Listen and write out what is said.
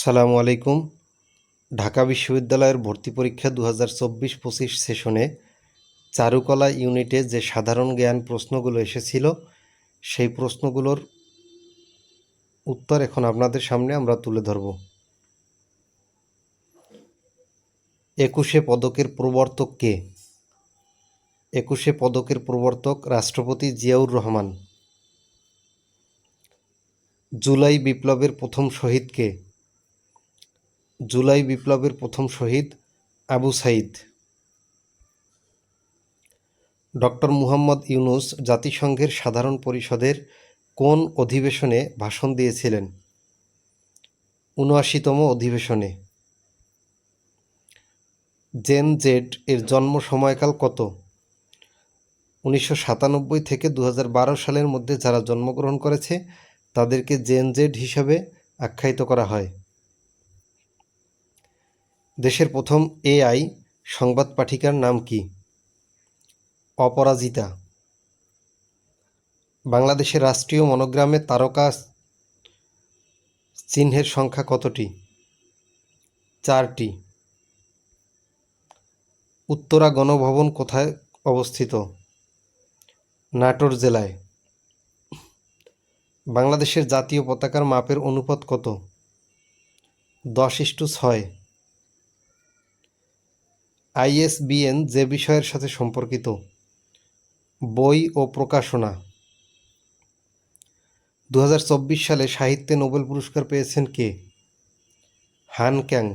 সালামু আলাইকুম। ঢাকা বিশ্ববিদ্যালয়ের ভর্তি পরীক্ষা দু হাজার চব্বিশ পঁচিশ সেশনে চারুকলা ইউনিটে যে সাধারণ জ্ঞান প্রশ্নগুলো এসেছিল, সেই প্রশ্নগুলোর উত্তর এখন আপনাদের সামনে আমরা তুলে ধরব। একুশে পদকের প্রবর্তক কে? একুশে পদকের প্রবর্তক রাষ্ট্রপতি জিয়াউর রহমান। জুলাই বিপ্লবের প্রথম শহীদ কে? জুলাই বিপ্লবের প্রথম শহীদ আবু সাইদ ডক্টর মুহাম্মদ ইউনুস জাতিসংঘের সাধারণ পরিষদের কোন অধিবেশনে ভাষণ দিয়েছিলেন? উনআশিতম অধিবেশনে। জেন জেড এর জন্ম সময়কাল কত? উনিশশো সাতানব্বই থেকে দু হাজার বারো সালের মধ্যে যারা জন্মগ্রহণ করেছে, তাদেরকে জেন জেড হিসাবে আখ্যায়িত করা হয়। দেশের প্রথম এআই সংবাদ পাঠিকার নাম কি? অপরাজিতা। বাংলাদেশের রাষ্ট্রীয় মনোগ্রামে তারকা চিহ্নের সংখ্যা কতটি? চারটি। উত্তরা গণভবন কোথায় অবস্থিত? নাটোর জেলায়। বাংলাদেশের জাতীয় পতাকার মাপের অনুপাত কত? দশ ইস্টু ছয়। আইএসবিএন যে বিষয়ের সাথে সম্পর্কিত বই ও প্রকাশনা। দু হাজার চব্বিশ সালে সাহিত্যে নোবেল পুরস্কার পেয়েছেন কে? হান ক্যাং।